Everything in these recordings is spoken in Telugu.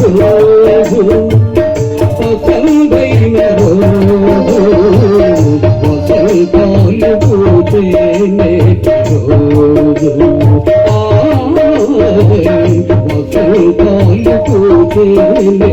రోజు వసంతైన రోజు వసంతాలు పూచేనే రోజు వసంతాలు పూచేనే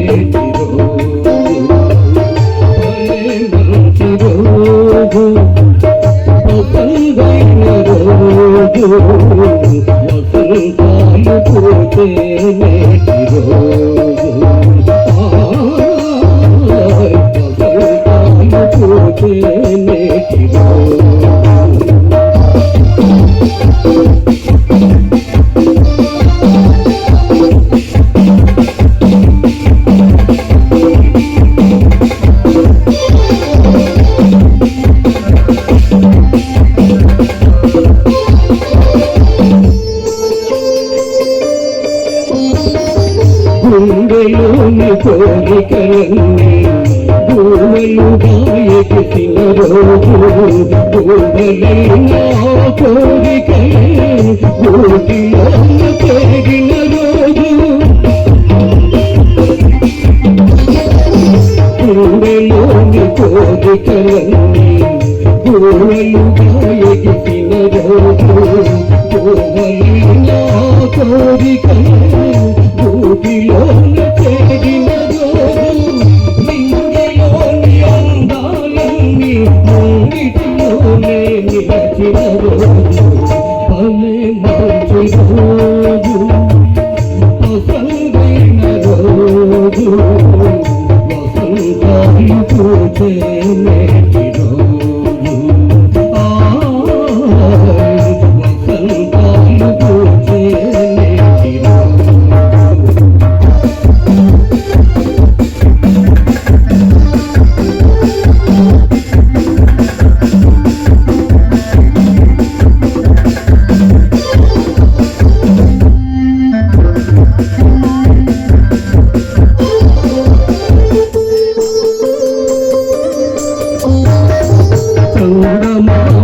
కోరికలన్నీ గువ్వలుగా ఎగిసిన రోజు గుండెలైన కోరికలే గూటిలోన పెరిగిన రోజు గుండెలోని కోరికలన్నీ. గువ్వలుగా ఎగిసిన రోజు గువ్వలైన కోరికలే ముంగిటిలోనే నిలచిన రోజు భలే మంచి రోజు వసంతైన రోజు వసంతాలు పూచే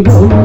செய்தோம்